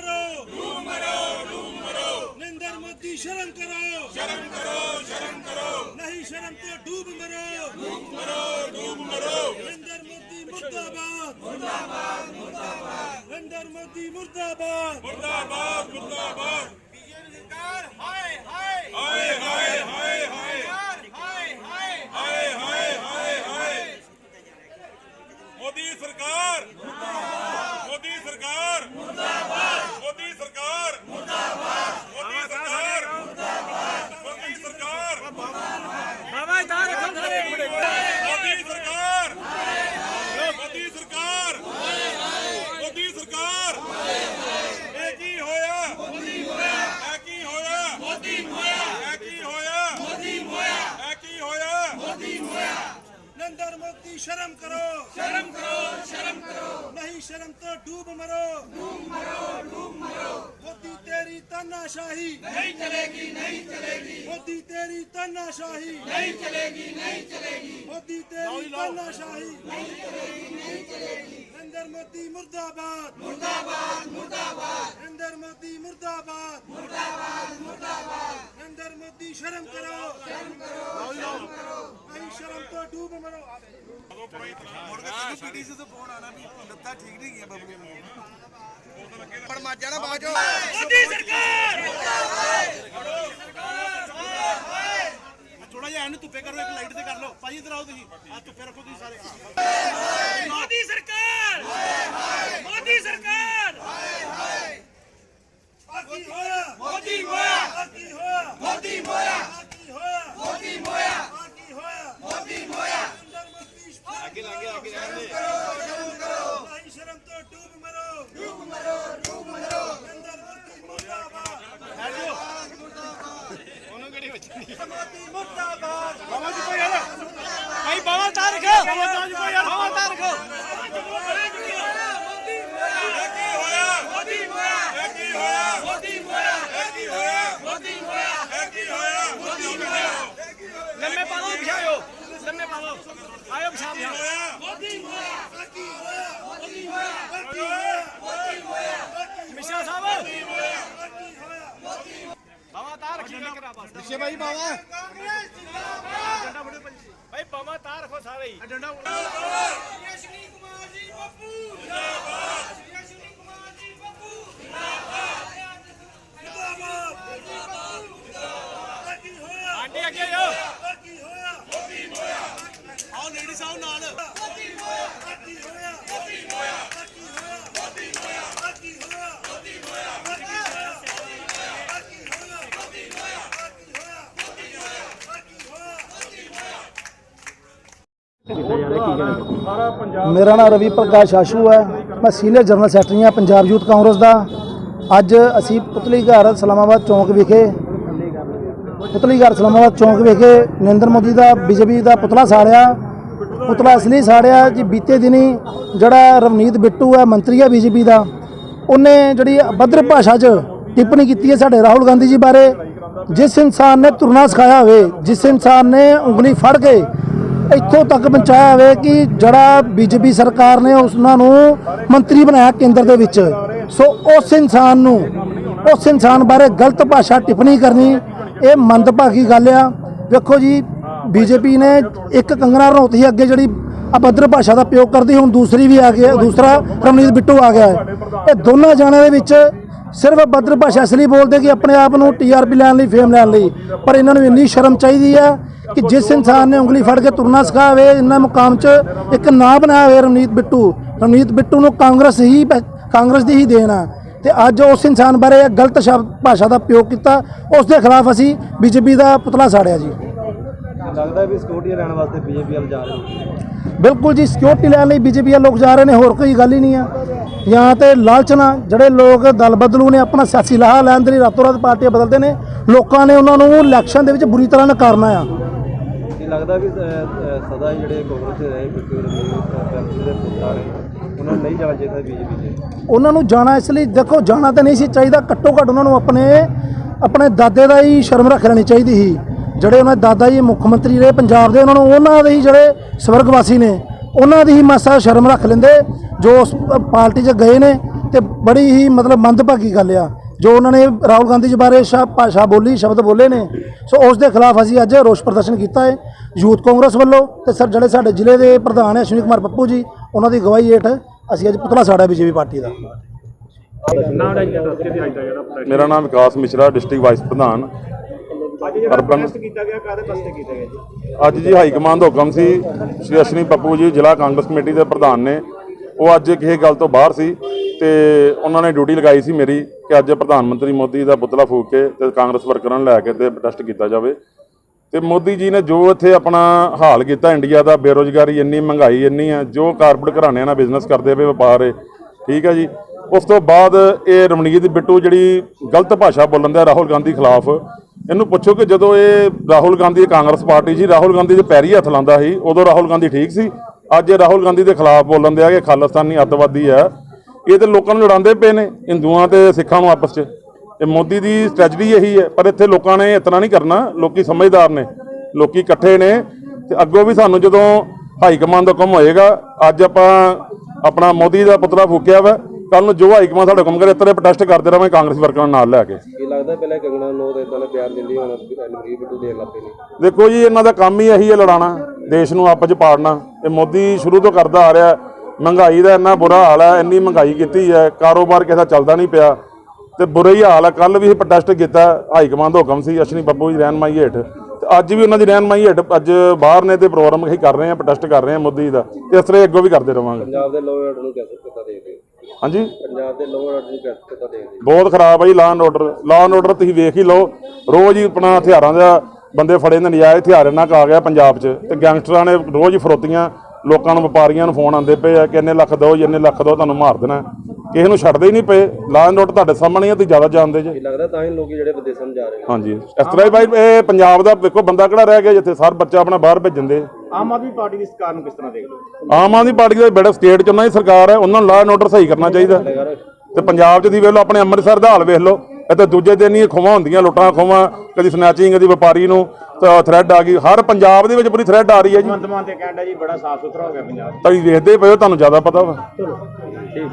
ਮਰੋ ਡੂਬ ਮਰੋ ਡੂਬ ਮਰੋ ਨਿੰਦਰ ਮਤੀ ਸ਼ਰਮ ਕਰੋ। ਸ਼ਰਮ ਕਰੋ ਸ਼ਰਮ ਕਰੋ। ਨਹੀਂ ਸ਼ਰਮ ਤੇ ਡੂਬ ਮਰੋ। ਡੂਬ ਮਰੋ ਡੂਬ ਮਰੋ ਨਿੰਦਰ ਮਤੀ ਮੁਰਦਾਬਾਦ। ਮੁਰਦਾਬਾਦ ਮੁਰਦਾਬਾਦ ਨਿੰਦਰ ਮਤੀ ਮੁਰਦਾਬਾਦ। ਮੁਰਦਾਬਾਦ ਮੁਰਦਾਬਾਦ। ਬੀਜੇਪੀ ਸਰਕਾਰ ਹਾਏ ਹਾਏ। ਹਾਏ ਹਾਏ ਹਾਏ ਹਾਏ। ਹਾਏ ਹਾਏ। ਹਾਏ ਹਾਏ ਹਾਏ ਮੋਦੀ ਸਰਕਾਰ। ਮੁਰਦਾਬਾਦ Senhor! ਸ਼ਰਮ ਕਰੋ ਸ਼ਰਮ ਕਰੋ ਸ਼ਰਮ ਕਰੋ ਨਹੀਂ ਸ਼ਰਮ ਤੋਂ ਡੂਬ ਮਰੋ ਡੂਬ ਮਰੋ ਡੂਬ ਮਰੋ ਮੋਦੀ ਤੇਰੀ ਤਾਨਾਸ਼ਾਹੀ ਨਹੀਂ ਚਲੇਗੀ ਨਹੀਂ ਚਲੇਗੀ ਮੋਦੀ ਤੇਰੀ ਤਾਨਾਸ਼ਾਹੀ ਨਹੀਂ ਚਲੇਗੀ ਨਹੀਂ ਚਲੇਗੀ ਮੋਦੀ ਤੇਰੀ ਤਾਨਾਸ਼ਾਹੀ ਨਹੀਂ ਚਲੇਗੀ ਨਹੀਂ ਚਲੇਗੀ ਨਰਿੰਦਰ ਮੋਦੀ ਮੁਰਦਾਬਾਦ ਮੁਰਦਾਬਾਦ ਮੁਰਦਾਬਾਦ ਨਰਿੰਦਰ ਮੋਦੀ ਮੁਰਦਾਬਾਦ ਮੁਰਦਾਬਾਦ ਮੁਰਦਾਬਾਦ ਨਰਿੰਦਰ ਮੋਦੀ ਸ਼ਰਮ ਕਰੋ ਸ਼ਰਮ ਕਰੋ ਸ਼ਰਮ ਕਰੋ ਨਹੀਂ ਸ਼ਰਮ ਤੋਂ ਡੂਬ ਮਰੋ ਪੀਟੀਸੀ ਤੋਂ ਫੋਨ ਆਣਾ ਵੀ ਲੱਤਾਂ ਠੀਕ ਨਹੀਂ ਗਈਆਂ ਬੱਬੂ ਨੂੰ। ਪਰ ਮਰ ਜਾਣਾ ਬਾਅਦ ਚੋਂ ਮੋਦੀ ਸਰਕਾਰ! ਥੋੜਾ ਜਿਹਾ ਇਹਨੂੰ ਧੁੱਪੇ ਕਰੋ ਇੱਕ ਲਾਈਟ ਤੇ ਕਰ ਲਓ। ਭਾਜੀ ਇਧਰ ਆਓ ਤੁਸੀਂ। ਆ ਧੁੱਪੇ ਰੱਖੋ ਤੁਸੀਂ ਸਾਰੇ। ਮੋਦੀ ਸਰਕਾਰ ਮੋਦੀ ਸਰਕਾਰ ਆ ਕੀ ਹੋਇਆ ਮੋਦੀ ਹੋਇਆ ਆ ਕੀ ਹੋਇਆ ਮੋਦੀ ਹੋਇਆ ਆ ਕੀ ਹੋਇਆ ਮੋਦੀ ਹੋਇਆ ਆ ਕੀ ਹੋਇਆ ਮੋਦੀ ਹੋਇਆ ਅੰਦਰ ਮਸਤੀ ਅੱਗੇ ਲੱਗੇ ਅੱਗੇ ਜਾਂਦੇ ਸ਼ਰਮ ਕਰੋ ਨਹੀਂ ਸ਼ਰਮ ਤੋਂ ਡੂਬ ਮਰੋ ਡੂਬ ਮਰੋ ਡੂਬ ਮਰੋ ਅੰਦਰ ਮਸਤੀ ਮੁਰਦਾਬਾਦ ਬਾਬਾ ਜੀ ਕੋਈ ਯਾਰ ਭਾਈ ਬਾਬਾ ਤਾਰ ਰੱਖੋ ਬਾਬਾ ਜੀ ਕੋਈ ਯਾਰ ਬਾਬਾ ਤਾਰ ਰੱਖੋ ਕੀ ਹੋਇਆ ਮੋਦੀ ਹੋਇਆ। ਕੀ ਹੋਇਆ ਮੋਦੀ ਹੋਇਆ ਕੀ ਹੋਇਆ। ਮੋਦੀ ਹੋਇਆ ਕੀ ਹੋਇਆ। ਮੋਦੀ ਹੋਇਆ। ਲੰਮੇ ਪਾ ਲਓ ਬਿਛਾਇਓ ਲੰਮੇ ਪਾ ਲਓ। ਆਇਓ ਬਿਛਾ ਬਿਛਾ ਹੋਇਆ ਮੋਦੀ ਹੋਇਆ ਆ ਕੀ ਹੋਇਆ ਮੋਦੀ ਹੋਇਆ ਆ ਕੀ ਹੋਇਆ ਮੋਦੀ ਹੋਇਆ ਮਿਸ਼ਰਾ ਸਾਹਿਬ ਆ ਕੀ ਹੋਇਆ ਬਾਬਾ ਤਾਰ ਰੱਖੀ ਕਰਾ ਬਸ ਪਿੱਛੇ ਭਾਈ ਬਾਬਾ ਡੰਡਾ ਫੜੋ ਭਾਈ ਬਾਬਾ ਤਾਰ ਰੱਖੋ ਸਾਰੇ ਹੀ। ਡੰਡਾ ਯਸ਼ਨੀ ਕੁਮਾਰ ਜੀ ਬੱਬੂ ਜਿੰਦਾਬਾਦ ਯਸ਼ਨੀ ਕੁਮਾਰ ਜੀ ਬੱਬੂ ਆ ਕੀ ਹੋਇਆ ਆਂਟੀ ਅੱਗੇ ਜਾਓ ਆ ਕੀ ਹੋਇਆ ਆਓ ਲੇਡੀ ਸਾਹਿਬ ਨਾਲ। ਕੀ ਹੋਇਆ ਕੀ ਹੋਇਆ ਆ ਕੀ ਹੋਇਆ ਆ ਕੀ ਹੋਇਆ ਆ ਕੀ ਹੋਇਆ ਆ ਕੀ ਹੋਇਆ ਆ ਕੀ ਹੋਇਆ ਆ ਕੀ ਹੋਇਆ ਆ ਕੀ ਹੋਇਆ ਮੇਰਾ ਨਾਮ ਰਵੀ ਪ੍ਰਕਾਸ਼ ਆਸ਼ੂ ਹੈ। ਮੈਂ ਸੀਨੀਅਰ ਜਨਰਲ ਸੈਕਟਰੀ ਹਾਂ ਪੰਜਾਬ ਯੂਥ ਕਾਂਗਰਸ ਦਾ। ਅੱਜ ਅਸੀਂ ਪੁਤਲੀ ਘਰ ਸਲਾਮਾਬਾਦ ਚੌਂਕ ਵਿਖੇ ਪੁਤਲੀ ਘਰ ਸਲਾਮਾਬਾਦ ਚੌਂਕ ਵਿਖੇ ਨਰਿੰਦਰ ਮੋਦੀ ਦਾ, ਬੀਜੇਪੀ ਦਾ ਪੁਤਲਾ ਸਾੜਿਆ। ਪੁਤਲਾ ਇਸ ਲਈ ਸਾੜਿਆ ਜੀ, ਬੀਤੇ ਦਿਨੀ ਜਿਹੜਾ ਰਵਨੀਤ ਬਿੱਟੂ ਹੈ, ਮੰਤਰੀ ਹੈ ਬੀਜੇਪੀ ਦਾ, ਉਹਨੇ ਜਿਹੜੀ ਅਭਦਰ ਭਾਸ਼ਾ 'ਚ ਟਿੱਪਣੀ ਕੀਤੀ ਹੈ ਸਾਡੇ ਰਾਹੁਲ ਗਾਂਧੀ ਜੀ ਬਾਰੇ। ਜਿਸ ਇਨਸਾਨ ਨੇ ਤੁਰਨਾ ਸਿਖਾਇਆ ਹੋਵੇ, ਜਿਸ ਇਨਸਾਨ ਨੇ ਉਂਗਲੀ ਫੜ ਕੇ ਇੱਥੋਂ ਤੱਕ ਪਹੁੰਚਾਇਆ ਹੋਵੇ ਕਿ ਜਿਹੜਾ ਬੀਜੇਪੀ ਸਰਕਾਰ ਨੇ ਉਹਨਾਂ ਨੂੰ ਮੰਤਰੀ ਬਣਾਇਆ ਕੇਂਦਰ ਦੇ ਵਿੱਚ। ਸੋ ਉਸ ਇਨਸਾਨ ਨੂੰ, ਉਸ ਇਨਸਾਨ ਬਾਰੇ ਗਲਤ ਭਾਸ਼ਾ ਟਿੱਪਣੀ ਕਰਨੀ, ਇਹ ਮੰਦਭਾਗੀ ਗੱਲ ਆ। ਵੇਖੋ ਜੀ, ਬੀਜੇਪੀ ਨੇ ਇੱਕ ਕੰਗਣਾ ਰਣੌਤੀ ਅੱਗੇ ਜਿਹੜੀ ਅਭਦਰ ਭਾਸ਼ਾ ਦਾ ਪ੍ਰਯੋਗ ਕਰਦੀ, ਹੁਣ ਦੂਸਰੀ ਵੀ ਆ ਗਈ ਦੂਸਰਾ ਰਮਨੀਤ ਬਿੱਟੂ ਆ ਗਿਆ। ਇਹ ਦੋਨਾਂ ਜਾਣਿਆਂ ਦੇ ਵਿੱਚ ਸਿਰਫ ਬਦਰ ਭਾਸ਼ਾ ਇਸ ਲਈ ਬੋਲਦੇ ਕਿ ਆਪਣੇ ਆਪ ਨੂੰ ਟੀਆਰਪੀ ਲੈਣ ਲਈ, ਫੇਮ ਲੈਣ ਲਈ। ਪਰ ਇਹਨਾਂ ਨੂੰ ਇੰਨੀ ਸ਼ਰਮ ਚਾਹੀਦੀ ਹੈ ਕਿ ਜਿਸ ਇਨਸਾਨ ਨੇ ਉਂਗਲੀ ਫੜ ਕੇ ਤੁਰਨਾ ਸਿਖਾਵੇ, ਇਹਨਾਂ ਮੁਕਾਮ 'ਚ ਇੱਕ ਨਾਂ ਬਣਾਇਆ ਹੋਵੇ ਰਮਨੀਤ ਬਿੱਟੂ। ਰਮਨੀਤ ਬਿੱਟੂ ਨੂੰ ਕਾਂਗਰਸ ਹੀ ਪ- ਕਾਂਗਰਸ ਦੀ ਹੀ ਦੇਣ ਆ। ਤੇ ਅੱਜ ਉਸ ਇਨਸਾਨ ਬਾਰੇ ਗਲਤ ਸ਼ਬਦ ਭਾਸ਼ਾ ਦਾ ਪ੍ਰਯੋਗ ਕੀਤਾ। ਉਸ ਦੇ ਖਿਲਾਫ ਅਸੀਂ ਬੀਜੇਪੀ ਦਾ ਪੁਤਲਾ ਸਾੜਿਆ ਜੀ। ਲੱਗਦਾ ਵੀ ਸਿਕਿਉਰਿਟੀ ਲੈਣ ਵਾਸਤੇ ਬੀਜੇਪੀ ਵੱਲ ਜਾ ਰਹੇ ਹੋ ਬਿਲਕੁਲ ਜੀ ਸਿਕਿਉਰਿਟੀ ਲੈਣ ਲਈ ਬੀਜੇਪੀ ਲੋਕ ਜਾ ਰਹੇ ਨੇ ਹੋਰ ਕੋਈ ਗੱਲ ਹੀ ਨਹੀਂ ਆ। ਜਾਂ ਤੇ ਲਾਲਚਨਾ ਜਿਹੜੇ ਲੋਕ ਦਲ ਬਦਲੂ ਨੇ ਆਪਣਾ ਸਿਆਸੀ ਲਾਹਾ ਲੈਣ ਦੇ ਲਈ ਰਾਤੋਂ ਰਾਤ ਪਾਰਟੀਆਂ ਬਦਲਦੇ ਨੇ ਲੋਕਾਂ ਨੇ ਉਹਨਾਂ ਨੂੰ ਇਲੈਕਸ਼ਨ ਦੇ ਵਿੱਚ ਬੁਰੀ ਤਰ੍ਹਾਂ ਨਕਾਰਨਾ ਆ। ਕੀ ਲੱਗਦਾ ਵੀ ਸਦਾ ਜਿਹੜੇ ਕਾਂਗਰਸ ਦੇ ਰਹੇ ਰਮੀਤ ਦੇ ਪੁੱਤਰਾਂ ਨੇ ਉਹਨਾਂ ਨੂੰ ਨਹੀਂ ਜਾਣਾ ਚਾਹੀਦਾ ਬੀਜੇਪੀ 'ਚ ਉਹਨਾਂ ਨੂੰ ਜਾਣਾ ਇਸ ਲਈ ਦੇਖੋ ਜਾਣਾ ਤਾਂ ਨਹੀਂ ਸੀ ਚਾਹੀਦਾ ਘੱਟੋ ਘੱਟ ਉਹਨਾਂ ਨੂੰ ਆਪਣੇ ਆਪਣੇ ਦਾਦੇ ਦਾ ਹੀ ਸ਼ਰਮ ਰੱਖ ਲੈਣੀ ਚਾਹੀਦੀ ਸੀ। ਜਿਹੜੇ ਉਹਨਾਂ ਦੇ ਦਾਦਾ ਜੀ ਮੁੱਖ ਮੰਤਰੀ ਰਹੇ ਪੰਜਾਬ ਦੇ, ਉਹਨਾਂ ਨੂੰ ਉਹਨਾਂ ਦੇ ਹੀ ਜਿਹੜੇ ਸਵਰਗਵਾਸੀ ਨੇ, ਉਹਨਾਂ ਦੀ ਹੀ ਮਾਸਾ ਸ਼ਰਮ ਰੱਖ ਲੈਂਦੇ, ਜੋ ਉਸ ਪਾਰਟੀ 'ਚ ਗਏ ਨੇ ਤੇ ਬੜੀ ਹੀ ਮਤਲਬ ਮੰਦਭਾਗੀ ਗੱਲ ਆ, ਜੋ ਉਹਨਾਂ ਨੇ ਰਾਹੁਲ ਗਾਂਧੀ ਜੀ ਬਾਰੇ ਸ਼ਾ, ਭਾਸ਼ਾ ਬੋਲੀ, ਸ਼ਬਦ ਬੋਲੇ ਨੇ, ਸੋ ਉਸ ਦੇ ਖਿਲਾਫ ਅਸੀਂ ਅੱਜ ਰੋਸ ਪ੍ਰਦਰਸ਼ਨ ਕੀਤਾ ਹੈ। ਯੂਥ ਕਾਂਗਰਸ ਵੱਲੋਂ ਤੇ ਸਰ, ਜਿਹੜੇ ਸਾਡੇ ਜ਼ਿਲ੍ਹੇ ਦੇ ਪ੍ਰਧਾਨ ਹੈ ਅਸ਼ਵਨੀ ਕੁਮਾਰ ਪੱਪੂ ਜੀ, ਉਹਨਾਂ ਦੀ ਅਗਵਾਈ ਹੇਠ ਅਸੀਂ ਅੱਜ ਪੁਤਲਾ ਸਾੜਾ ਬੀਜੇਪੀ ਪਾਰਟੀ ਦਾ। ਮੇਰਾ ਨਾਮ ਵਿਕਾਸ ਮਿਸ਼ਰਾ, ਡਿਸਟ੍ਰਿਕਟ ਵਾਈਸ ਪ੍ਰਧਾਨ। ਅਰਬਨ- ਪ੍ਰੋਟੈਸਟ ਕੀਤਾ ਗਿਆ ਕਾਹਦੇ ਵਾਸਤੇ ਕੀਤਾ ਗਿਆ ਜੀ? ਅੱਜ ਜੀ ਹਾਈ ਕਮਾਂਡ ਦਾ ਹੁਕਮ ਸੀ ਸ਼੍ਰੀ ਅਸ਼ਵਨੀ ਪੱਪੂ ਜੀ ਜ਼ਿਲ੍ਹਾ ਕਾਂਗਰਸ ਕਮੇਟੀ ਦੇ ਪ੍ਰਧਾਨ ਨੇ। ਉਹ ਅੱਜ ਕਿਸੇ ਗੱਲ ਤੋਂ ਬਾਹਰ ਸੀ ਤੇ ਉਹਨਾਂ ਨੇ ਡਿਊਟੀ ਲਗਾਈ ਸੀ ਮੇਰੀ ਕਿ ਅੱਜ ਪ੍ਰਧਾਨ ਮੰਤਰੀ ਮੋਦੀ ਦਾ ਪੁਤਲਾ ਫੂਕ ਕੇ ਤੇ ਕਾਂਗਰਸ ਵਰਕਰਾਂ ਨੂੰ ਲੈ ਕੇ ਤੇ ਪ੍ਰੋਟੈਸਟ ਕੀਤਾ ਜਾਵੇ। ਤੇ ਮੋਦੀ ਜੀ ਨੇ ਜੋ ਇੱਥੇ ਆਪਣਾ ਹਾਲ ਕੀਤਾ ਇੰਡੀਆ ਦਾ ਬੇਰੋਜ਼ਗਾਰੀ ਇੰਨੀ ਮਹਿੰਗਾਈ ਇੰਨੀ ਹੈ ਜੋ ਕਾਰਪੋਰੇਟ ਘਰਾਣਿਆਂ ਨਾਲ ਬਿਜ਼ਨਸ ਕਰਦੇ ਪਏ ਵਪਾਰ ਹੈ ਠੀਕ ਹੈ ਜੀ। ਉਸ ਤੋਂ ਬਾਅਦ ਇਹ ਰਮਣੀਤ ਬਿੱਟੂ ਜਿਹੜੀ ਗਲਤ ਭਾਸ਼ਾ ਬੋਲਣ ਦਾ ਰਾਹੁਲ ਗਾਂਧੀ ਖਿਲਾਫ ਇਹਨੂੰ ਪੁੱਛੋ ਕਿ ਜਦੋਂ ਇਹ ਰਾਹੁਲ ਗਾਂਧੀ ਕਾਂਗਰਸ ਪਾਰਟੀ ਸੀ, ਰਾਹੁਲ ਗਾਂਧੀ ਦੇ ਪੈਰੀ ਹੱਥ ਲਾਉਂਦਾ ਸੀ, ਉਦੋਂ ਰਾਹੁਲ ਗਾਂਧੀ ਠੀਕ ਸੀ। ਅੱਜ ਇਹ ਰਾਹੁਲ ਗਾਂਧੀ ਦੇ ਖਿਲਾਫ ਬੋਲਣ ਦਿਆ ਕਿ ਖਾਲਿਸਤਾਨੀ ਅੱਤਵਾਦੀ ਹੈ। ਇਹ ਤੇ ਲੋਕਾਂ ਨੂੰ ਲੜਾਉਂਦੇ ਪਏ ਨੇ, ਹਿੰਦੂਆਂ ਤੇ ਸਿੱਖਾਂ ਨੂੰ ਆਪਸ 'ਚ। ਇਹ ਮੋਦੀ ਦੀ ਸਟ੍ਰੈਟਜੀ ਇਹੀ ਹੈ, ਪਰ ਇੱਥੇ ਲੋਕਾਂ ਨੇ ਇਤਨਾ ਨਹੀਂ ਕਰਨਾ। ਲੋਕੀ ਸਮਝਦਾਰ ਨੇ, ਲੋਕੀ ਇਕੱਠੇ ਨੇ। ਤੇ ਅੱਗੋਂ ਵੀ ਸਾਨੂੰ ਜਦੋਂ ਹਾਈ ਕਮਾਂਡ ਦਾ ਕੰਮ ਹੋਏਗਾ, ਅੱਜ ਆਪਾਂ ਆਪਣਾ ਮੋਦੀ ਦਾ ਪੁਤਲਾ ਫੂਕਿਆ ਵਾ ਕੱਲ ਨੂੰ ਜੋ ਹਾਈ ਕਮਾਂਡ ਸਾਡਾ ਕੰਮ ਕਰੇ ਇੱਥੇ ਪ੍ਰੋਟੈਸਟ ਕਰਦੇ ਰਹਾਂਗੇ ਕਾਂਗਰਸ ਵਰਕਰਾਂ ਨੂੰ ਨਾਲ ਲੈ ਕੇ। ਲੱਗਦਾ ਪਹਿਲਾਂ ਕੰਗਣਾ ਨੂੰ ਤੇ ਇਦਾਂ ਦੇ ਪਿਆਰ ਦਿੰਦੀ ਹੁਣ ਅਨਵੀਰ ਬਿੱਟੂ ਦੇਣ ਲੱਗ ਪਏ ਨੇ। ਦੇਖੋ ਜੀ ਇਹਨਾਂ ਦਾ ਕੰਮ ਹੀ ਇਹੀ ਹੈ ਲੜਾਣਾ ਦੇਸ਼ ਨੂੰ ਆਪਸ 'ਚ ਪਾੜਨਾ। ਇਹ ਮੋਦੀ ਸ਼ੁਰੂ ਤੋਂ ਕਰਦਾ ਆ ਰਿਹਾ ਮਹਿੰਗਾਈ ਦਾ ਇੰਨਾ ਬੁਰਾ ਹਾਲ ਹੈ ਇੰਨੀ ਮਹਿੰਗਾਈ ਕੀਤੀ ਹੈ ਕਾਰੋਬਾਰ ਕਿਸੇ ਦਾ ਚੱਲਦਾ ਨਹੀਂ ਪਿਆ। ਤੇ ਬੁਰਾ ਹੀ ਹਾਲ ਹੈ ਕੱਲ ਵੀ ਪ੍ਰੋਟੈਸਟ ਕੀਤਾ ਹਾਈ ਕਮਾਂਡ ਦਾ ਹੁਕਮ ਸੀ ਅਸ਼ਨੀ ਬੱਬੂ ਦੀ ਰਹਿਨਮਾਈ ਹੇਠ। ਤੇ ਅੱਜ ਵੀ ਉਹਨਾਂ ਦੀ ਰਹਿਨਮਾਈ ਹੇਠ ਅੱਜ ਬਾਹਰ ਨੇ ਤੇ ਪ੍ਰੋਗਰਾਮ ਅਸੀਂ ਕਰ ਰਹੇ ਹਾਂ ਪ੍ਰੋਟੈਸਟ ਕਰ ਰਹੇ ਹਾਂ ਮੋਦੀ ਦਾ। ਇਸ ਤਰ੍ਹਾਂ ਅੱਗੋਂ ਵੀ ਕਰਦੇ ਰਵਾਂਗੇ। ਪੰਜਾਬ ਦੇ ਲੋਅ ਆਰਡਰ ਨੂੰ ਕਿੱਦਾਂ ਕਿੱਦਾਂ ਦੇਖਦੇ ਹੋ? ਹਾਂਜੀ? ਪੰਜਾਬ ਦੇ ਲੋਅ ਆਰਡਰ ਨੂੰ ਕਿੱਦਾਂ ਦੇਖਦੇ? ਬਹੁਤ ਖਰਾਬ ਹੈ ਜੀ law and order law and order ਤੁਸੀਂ ਵੇਖ ਹੀ ਲਓ। ਰੋਜ਼ ਹੀ ਆਪਣਾ ਹਥਿਆਰਾਂ ਦਾ ਬੰਦੇ ਫੜੇ ਨੇ ਨਜਾਇਜ਼ ਹਥਿਆਰ ਇਹਨਾਂ ਕਾ ਆ ਗਿਆ ਪੰਜਾਬ 'ਚ। ਤੇ ਗੈਂਗਸਟਰਾਂ ਨੇ ਰੋਜ਼ ਹੀ ਫਰੋਤੀਆਂ ਲੋਕਾਂ ਨੂੰ ਵਪਾਰੀਆਂ ਨੂੰ ਫੋਨ ਆਉਂਦੇ ਪਏ ਆ ਕਿ ਇੰਨੇ ਲੱਖ ਦਿਓ ਇੰਨੇ ਲੱਖ ਦਿਓ ਤੁਹਾਨੂੰ ਮਾਰ ਦੇਣਾ। ਕਿਸੇ ਨੂੰ ਛੱਡਦੇ ਹੀ ਨਹੀਂ ਪਏ। ਲਾਅ ਐਂਡ ਆਰਡਰ ਤੁਹਾਡੇ ਸਾਹਮਣੇ ਆ ਤੁਸੀਂ ਜ਼ਿਆਦਾ ਜਾਣਦੇ ਜੇ। ਲੱਗਦਾ ਤਾਂ ਹੀ ਲੋਕੀ ਜਿਹੜੇ ਵਿਦੇਸ਼ਾਂ ਜਾ ਰਹੇ ਨੇ। ਹਾਂਜੀ। ਇਸ ਤਰ੍ਹਾਂ ਹੀ ਬਾਈ ਇਹ ਪੰਜਾਬ ਦਾ ਵੇਖੋ ਬੰਦਾ ਕਿਹੜਾ ਰਹਿ ਗਿਆ ਜਿੱਥੇ ਹਰ ਬੱਚਾ ਆਪਣਾ ਬਾਹਰ ਭੇਜਣ ਦੇ। ਆਮ ਆਦਮੀ ਪਾਰਟੀ ਦੀ ਸਰਕਾਰ ਨੂੰ ਕਿਸ ਤਰ੍ਹਾਂ ਦੇਖਦੇ ਹੋ? ਆਮ ਆਦਮੀ ਪਾਰਟੀ ਦੇ ਬੜਾ ਸਟੇਟ 'ਚ ਉਹਨਾਂ ਦੀ ਸਰਕਾਰ ਹੈ ਉਹਨਾਂ ਨੂੰ ਲਾਅ ਐਂਡ ਆਰਡਰ ਸਹੀ ਕਰਨਾ ਚਾਹੀਦਾ। ਤੇ ਪੰਜਾਬ 'ਚ ਦੀ ਵੇਖ ਲਓ ਆਪਣੇ ਅੰਮ੍ਰਿਤਸਰ ਦਾ ਹਾਲ ਵੇਖ ਲਓ ਇੱਥੇ ਦੂਜੇ ਦਿਨ ਹੀ ਖੋਵਾਂ ਹੁੰਦੀਆਂ ਲੁੱਟਾਂ ਖੋਵਾਂ ਕਦੀ ਸਨੈਚਿੰਗ ਕਦੀ ਵਪਾਰੀ ਨੂੰ ਥ੍ਰੈਡ ਆ ਗਈ। ਹਰ ਪੰਜਾਬ ਦੇ ਵਿੱਚ ਪੂਰੀ ਥ੍ਰੈਡ ਆ ਰਹੀ ਹੈ ਜੀ। ਭਗਵੰਤ ਮਾਨ ਤੇ ਕਹਿੰਦਾ ਜੀ ਬੜਾ ਸਾਫ਼ ਸੁਥਰਾ ਹੋ ਗਿਆ ਪੰਜਾਬ ਤੁਸੀਂ ਵੇਖਦੇ ਪਏ ਹੋ ਤੁਹਾਨੂੰ ਜ਼ਿਆਦਾ ਪਤਾ ਵਾ। ਠੀਕ।